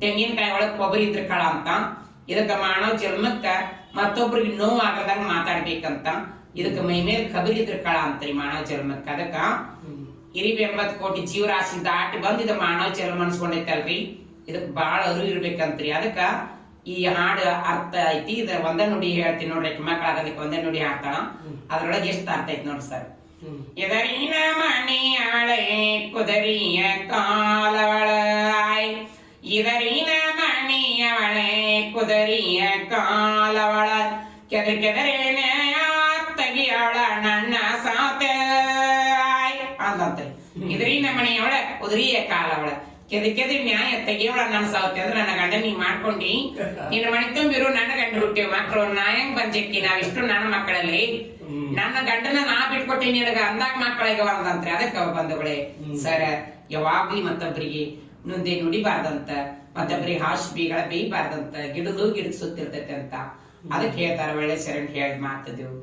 ತೆಂಗಿನಕಾಯಿ ಒಳಗ್ ಕೊಬ್ಬರಿ ಇದ್ರ ಕಾಳ ಅಂತ. ಇದಕ್ಕ ಮಾನವ ಜನ್ಮಕ್ಕ ಮತ್ತೊಬ್ರಿಗೆ ನೋವು ಆಗದಂಗ ಮಾತಾಡ್ಬೇಕಂತ. ಇದಕ್ಕ ಮೈ ಮೇಲೆ ಕಬರಿ ಇದ್ರ ಕಾಳ ಅಂತ್ರಿ ಮಾನವ ಜನ್ಮಕ್ಕ. ಅದಕ್ಕ ಇರಿ ಎಂಬತ್ ಕೋಟಿ ಜೀವರಾಶಿ ದಾಟಿ ಬಂದ್ ಇದ ಮಾನವ ಜನ್ಮ ಅನ್ಸ್ಕೊಂಡೈತಲ್ರಿ. ಇದಕ್ ಬಾಳ ಅರು ಇರ್ಬೇಕಂತ್ರಿ. ಅದಕ್ಕ ಈ ಹಾಡು ಅರ್ಥ ಐತಿ. ಇದ ಒಂದೇ ನುಡಿ ಹೇಳ್ತೀನಿ ನೋಡ್ರಿ ಮಕ್ಕಳಾಗದಕ್ಕೆ ಒಂದೇ ನುಡಿ ಹಾಡ್ತಾಳ. ಅದ್ರೊಳಗೆ ಎಷ್ಟು ಅರ್ಥ ಐತಿ ನೋಡ್ರಿ ಸರ್. ಎದರಿನ ಮಣಿಯಾಳೆ ಕುದರಿಯ ಕಾಲವಳಾಯ್ ಇದರಿನ ಮಣಿಯವಳೆ ಕುದರಿಯ ಕಾಲವಳ ಕೆದರಿ ಕೆದರಿನ ತೆಗಿಯವಳ ನನ್ನ ಸಾತೆ ಅಂದಂತ್ರಿ ಇದರಿನ ಮಣಿಯವಳ ಕುದರಿಯ ಕಾಲವಳ ಕೆದರಿ ಕೆದರಿ ನ್ಯಾಯ ತೆಗಿಯವಳ ನನ್ನ ಸಾವತ್ತೆ ಅಂದ್ರೆ ನನ್ನ ಗಂಡ ನೀ ಮಾಡ್ಕೊಂಡಿ ನಿನ್ನ ಮನೆ ತುಂಬಿರು ನನ್ನ ಗಂಡ ಹುಟ್ಟಿವ ಮಕ್ಕಳು ನಾ ಹೆಂಗ್ ಬಂದಿಕ್ಕಿ ನಾವಿಷ್ಟು ನನ್ನ ಮಕ್ಕಳಲ್ಲಿ ನನ್ನ ಗಂಡನ ನಾ ಬಿಟ್ಕೊಟ್ಟಿ ನಿನಗ ಅಂದಾಗ ಮಕ್ಕಳಿಗೆ ಒಂದಂತ್ರಿ ಅದಕ್ಕ ಬಂಧುಗಳೇ ಸರ ಯಾವಾಗ್ಲಿ ಮತ್ತೊಬ್ಬರಿಗೆ ಮುಂದೆ ನುಡಿಬಾರ್ದಂತ, ಮತ್ತೊಬ್ಬರಿಗೆ ಹಾಶ್ ಬೀಗಳ ಬೇಯಬಾರ್ದಂತ, ಗಿಡದು ಗಿಡದ ಸುತ್ತಿರ್ತೈತೆ ಅಂತ. ಅದಕ್ಕೆ ಹೇಳ್ತಾರ, ಒಳ್ಳೆ ಶರಣ್ ಹೇಳಿ ಮಾತದು.